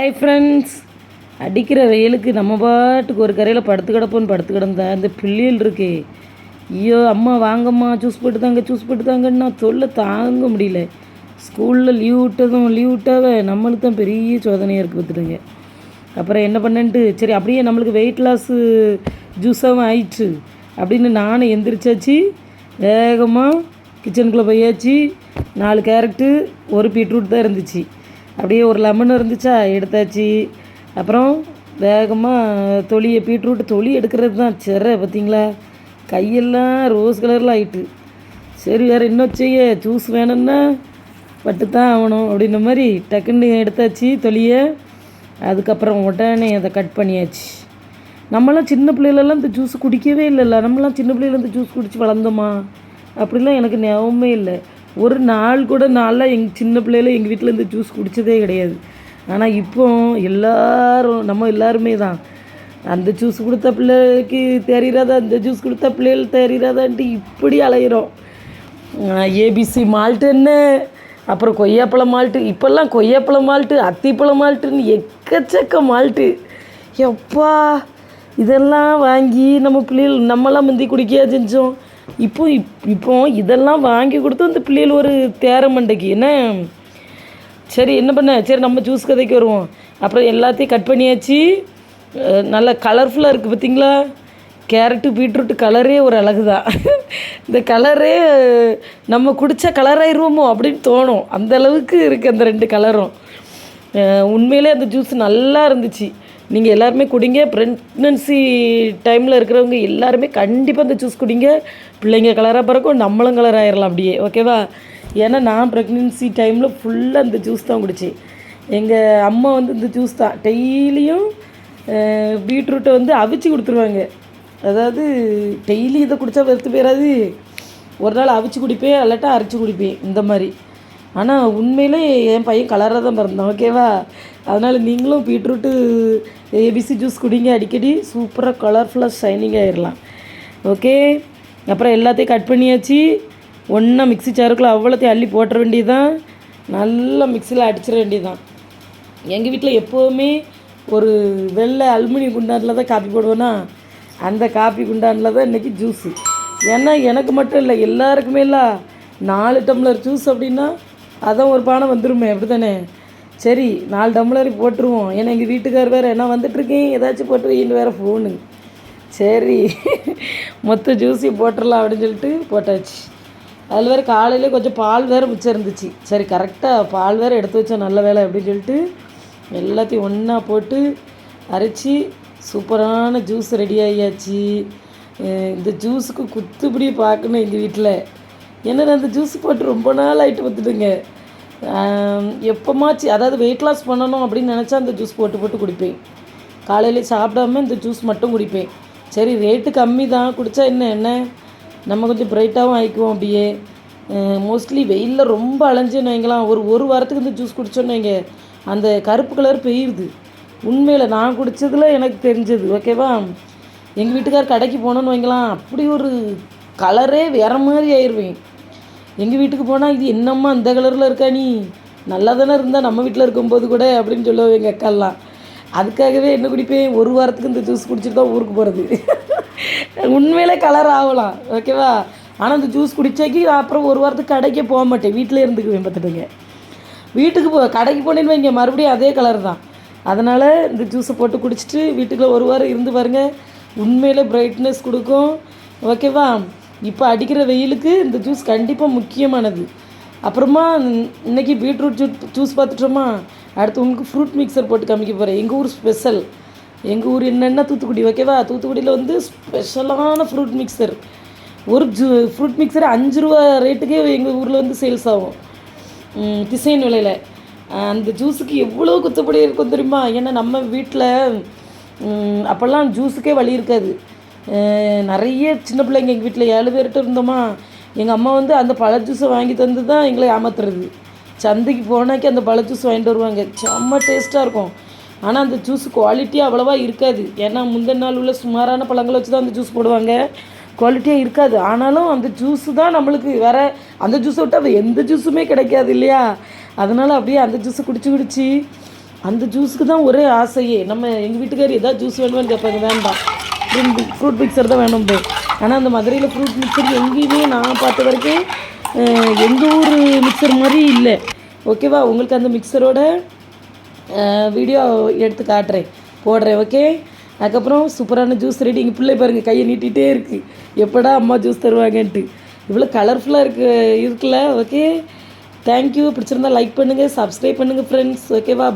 Hi friends அடிக்கிற வெயிலுக்கு நம்ம பாட்டுக்கு ஒரு கரையில் படுத்து கிடப்போன்னு படுத்து கிடந்தா இந்த பிள்ளைகள் இருக்கே. ஐயோ அம்மா வாங்கம்மா சூஸ் போட்டு தாங்க ஜூஸ் போட்டு தாங்கன்னா தொல்லை தாங்க முடியல. ஸ்கூலில் லீவ் விட்டதும் லீவ் விட்டாவே நம்மளுக்கு தான் பெரிய சோதனையாக இருக்குது பார்த்துட்டுங்க அப்புறம் என்ன பண்ணேன்ட்டு சரி அப்படியே நம்மளுக்கு வெயிட் லாஸு ஜூஸாகவும் ஆயிடுச்சு. அப்படின்னு நானும் எந்திரிச்சாச்சு. வேகமாக கிச்சனுக்குள்ளே போயாச்சு. நாலு கேரட்டு ஒரு பீட்ரூட் தான் இருந்துச்சு. அப்படியே ஒரு லெமன் இருந்துச்சா எடுத்தாச்சு. அப்புறம் வேகமாக தொலியை பீட்ரூட் தொலி எடுக்கிறது தான் சிற பார்த்தீங்களா? கையெல்லாம் ரோஸ் கலரில் ஆயிட்டு. சரி வேறு இன்னும் செய்ய? ஜூஸ் வேணும்னா பட்டு தான் ஆகணும் அப்படின்ற மாதிரி டக்குன்னு எடுத்தாச்சு தொலியை. அதுக்கப்புறம் உடனே அதை கட் பண்ணியாச்சு. நம்மளாம் சின்ன பிள்ளைகளெல்லாம் இந்த ஜூஸ் குடிக்கவே இல்லைல்ல. நம்மளாம் சின்ன பிள்ளையில இந்த ஜூஸ் குடித்து வளர்ந்தோமா? அப்படிலாம் எனக்கு ஞாபகமே இல்லை. ஒரு நாள் கூட நாளில் எங்கள் சின்ன பிள்ளையில எங்கள் வீட்டில் இந்த ஜூஸ் குடித்ததே கிடையாது. ஆனால் இப்போ எல்லாரும் நம்ம எல்லாருமே தான். அந்த ஜூஸ் கொடுத்த பிள்ளைக்கு தெரியாதா இந்த ஜூஸ் கொடுத்த பிள்ளைகள் தெரியாதான்ட்டு இப்படி அலையிறோம். ஏபிசி மால்ட்டு என்ன? அப்புறம் கொய்யாப்பழம் மால்ட்டு இப்போல்லாம் கொய்யாப்பழம் மால்ட்டு அத்திப்பழம் மால்ட்டுன்னு எக்கச்சக்க மால்ட்டு எப்பா இதெல்லாம் வாங்கி நம்ம பிள்ளைகள் நம்மளாம் முந்தி குடிக்க செஞ்சோம். இப்போ இப் இப்போ இதெல்லாம் வாங்கி கொடுத்து அந்த பிள்ளைகள் ஒரு தேர மண்டைக்கு என்ன? சரி என்ன பண்ண? சரி நம்ம ஜூஸ் கதைக்கு வருவோம். அப்புறம் எல்லாத்தையும் கட் பண்ணியாச்சு. நல்லா கலர்ஃபுல்லாக இருக்குது பார்த்தீங்களா கேரட்டு பீட்ரூட்டு கலரே ஒரு அழகு தான் இந்த கலரே நம்ம குடித்தா கலராயிருவோமோ அப்படின்னு தோணும். அந்த அளவுக்கு இருக்குது அந்த ரெண்டு கலரும் உண்மையிலே அந்த ஜூஸ் நல்லா இருந்துச்சு. நீங்கள் எல்லாருமே குடிங்க. ப்ரெக்னன்சி டைமில் இருக்கிறவங்க எல்லாருமே கண்டிப்பாக இந்த ஜூஸ் குடிங்க. பிள்ளைங்க கலராக பிறக்கும் நம்மளும் கலர் ஆயிடலாம் அப்படியே. ஓகேவா ஏன்னா நான் ப்ரெக்னென்சி டைமில் ஃபுல்லாக அந்த ஜூஸ் தான் குடித்தேன் எங்கள் அம்மா வந்து இந்த ஜூஸ் தான். டெய்லியும் பீட்ரூட்டை வந்து அவிச்சு கொடுத்துருவாங்க. அதாவது டெய்லி இதை குடித்தா வெறுத்து போயிடாது ஒரு நாள் அவிச்சு குடிப்பேன் இல்லாட்டா அரைச்சி குடிப்பேன். இந்த மாதிரி. ஆனால் உண்மையிலே என் பையன் கலராக தான் பிறந்தான் ஓகேவா அதனால் நீங்களும் பீட்ரூட்டு ஏபிசி ஜூஸ் குடிங்க அடிக்கடி. சூப்பராக கலர்ஃபுல்லாக ஷைனிங் ஆயிடலாம் ஓகே அப்புறம் எல்லாத்தையும் கட் பண்ணியாச்சு. ஒன்றா மிக்ஸி சாருக்குள்ளே அவ்வளோத்தையும் அள்ளி போட்டுற வேண்டியதுதான். நல்லா மிக்சியில் அடிச்சிட வேண்டியதுதான். எங்கள் வீட்டில் எப்போவுமே ஒரு வெள்ளை அலுமினியம் குண்டானில் தான் காப்பி போடுவேன்னா அந்த காப்பி குண்டானில் தான் இன்றைக்கி ஜூஸு ஏன்னா எனக்கு மட்டும் இல்லை எல்லாருக்குமே இல்லை. நாலு டம்ளர் ஜூஸ் அப்படின்னா அதான் ஒரு பானை வந்துருமே அப்படி தானே சரி நாலு டம்ளர் போட்டுருவோம். ஏன்னா எங்கள் வீட்டுக்கார் வேறு என்ன வந்துட்டுருக்கேன் ஏதாச்சும் போட்டு வைன்னு வேறு ஃபோனு சரி மொத்த ஜூஸையும் போட்டுடலாம் அப்படின்னு சொல்லிட்டு போட்டாச்சு. அதில் வேறு காலையிலே கொஞ்சம் பால் வேறு மிச்சம் இருந்துச்சு. சரி கரெக்டாக பால் வேறு எடுத்து வச்சோம் நல்ல வேலை அப்படின்னு சொல்லிட்டு எல்லாத்தையும் ஒன்றா போட்டு அரைச்சி சூப்பரான ஜூஸ் ரெடி ஆகியாச்சு இந்த ஜூஸுக்கு குத்துப்படி பார்க்கணும் எங்கள் வீட்டில். ஏன்னா நான் அந்த ஜூஸ் போட்டு ரொம்ப நாள் ஆகிட்டு பார்த்துட்டுங்க எப்போமாச்சு அதாவது வெயிட் லாஸ் பண்ணணும் அப்படின்னு நினச்சா அந்த ஜூஸ் போட்டு போட்டு குடிப்பேன். காலையில் சாப்பிடாம இந்த ஜூஸ் மட்டும் குடிப்பேன். சரி ரேட்டு கம்மி தான். குடித்தா என்ன என்ன? நம்ம கொஞ்சம் பிரைட்டாகவும் ஆயிக்குவோம் அப்படியே. மோஸ்ட்லி வெயிலில் ரொம்ப அலைஞ்சேன்னு வைங்களாம் ஒரு ஒரு வாரத்துக்கு இந்த ஜூஸ் குடித்தோன்னு வைங்க. அந்த கருப்பு கலர் பெய்யுது. உண்மையில் நான் குடித்ததில் எனக்கு தெரிஞ்சது ஓகேவா எங்கள் வீட்டுக்கார் கடைக்கு போனோன்னு வைங்களாம் அப்படி ஒரு கலரே வேற மாதிரி ஆயிடுவேன் எங்கள் வீட்டுக்கு போனால் இது என்னம்மா இந்த கலரில் இருக்கா நீ? நல்லா தானே இருந்தால் நம்ம வீட்டில் இருக்கும்போது கூட அப்படின்னு சொல்லுவோம் எங்கள் அக்காலாம் அதுக்காகவே என்ன குடிப்பேன்? ஒரு வாரத்துக்கு இந்த ஜூஸ் குடிச்சிட்டு தான் ஊருக்கு போகிறது உண்மையிலே கலர் ஆகலாம். ஓகேவா ஆனால் இந்த ஜூஸ் குடிச்சாக்கி அப்புறம் ஒரு வாரத்துக்கு கடைக்கே போக மாட்டேன். வீட்டிலே இருந்துக்குவேன் பார்த்துட்டுங்க வீட்டுக்கு போ கடைக்கு போனேன்னு வைங்க மறுபடியும் அதே கலர் தான். அதனால் இந்த ஜூஸை போட்டு குடிச்சிட்டு வீட்டுக்குள்ளே ஒரு வாரம் இருந்து பாருங்கள் உண்மையிலே பிரைட்னஸ் கொடுக்கும். ஓகேவா இப்போ அடிக்கிற வெயிலுக்கு இந்த ஜூஸ் கண்டிப்பாக முக்கியமானது. அப்புறமா இன்றைக்கி இன்னைக்கு பீட்ரூட் ஜூஸ் ஜூஸ் பார்த்துட்டோமா? அடுத்து உங்களுக்கு ஃப்ரூட் மிக்சர் போட்டு காமிக்க போகிறேன் எங்கள் ஊர் ஸ்பெஷல் எங்கள் ஊர் என்னென்னா தூத்துக்குடி ஓகேவா தூத்துக்குடியில் வந்து ஸ்பெஷலான ஃப்ரூட் மிக்சர் ஒரு ஜூ ஃப்ரூட் மிக்சர் அஞ்சு ரூபா ரேட்டுக்கே எங்கள் ஊரில் வந்து சேல்ஸ் ஆகும். திசைன் டிசைன் விலையில். அந்த ஜூஸுக்கு எவ்வளோ குத்துப்படி இருக்கும் தெரியுமா? ஏன்னா நம்ம வீட்டில் அப்போல்லாம் ஜூஸுக்கே வழி இருக்காது. நிறைய சின்ன பிள்ளைங்க எங்கள் வீட்டில் ஏழு பேர்கிட்ட இருந்தோமா. எங்கள் அம்மா வந்து அந்த பழ ஜூஸை வாங்கி தந்து தான் எங்களை ஏமாத்துறது. சந்தைக்கு போனாக்கி அந்த பழ ஜூஸ் வாங்கிட்டு வருவாங்க. செம்ம டேஸ்ட்டாக இருக்கும். ஆனால் அந்த ஜூஸ் குவாலிட்டி அவ்வளோவா இருக்காது. ஏன்னா முந்தின நாள் உள்ள சுமாரான பழங்களை வச்சு தான் அந்த ஜூஸ் போடுவாங்க. குவாலிட்டியாக இருக்காது. ஆனாலும் அந்த ஜூஸு தான் நம்மளுக்கு வேற அந்த ஜூஸை விட்டு அது எந்த ஜூஸுமே கிடைக்காது இல்லையா? அதனால் அப்படியே அந்த ஜூஸை குடிச்சு குடிச்சு அந்த ஜூஸுக்கு தான் ஒரே ஆசையே. நம்ம எங்கள் வீட்டுக்கார் எதாவது ஜூஸ் வேணுமான்னு கேட்பாங்க வேண்டாம். ஃப்ரூட் மிக்சர் தான் வேணும் பே. ஆனால் அந்த மதுரையில் ஃப்ரூட் மிக்சர் எங்கேயுமே நான் பார்த்த வரைக்கும் எந்த ஊர் மிக்சர் மாதிரி இல்லை. ஓகேவா உங்களுக்கு அந்த மிக்சரோட வீடியோ எடுத்து காட்டுறேன். போடுறேன் ஓகே அதுக்கப்புறம் சூப்பரான ஜூஸ் ரெடி எங்கள் பிள்ளை பாருங்கள் கையை நீட்டிகிட்டே இருக்குது எப்படா அம்மா ஜூஸ் தருவாங்கன்ட்டு. இவ்வளோ கலர்ஃபுல்லாக இருக்கு இருக்குல்ல ஓகே தேங்க்யூ பிடிச்சிருந்தா லைக் பண்ணுங்கள் சப்ஸ்கிரைப் பண்ணுங்கள் ஃப்ரெண்ட்ஸ் ஓகேவா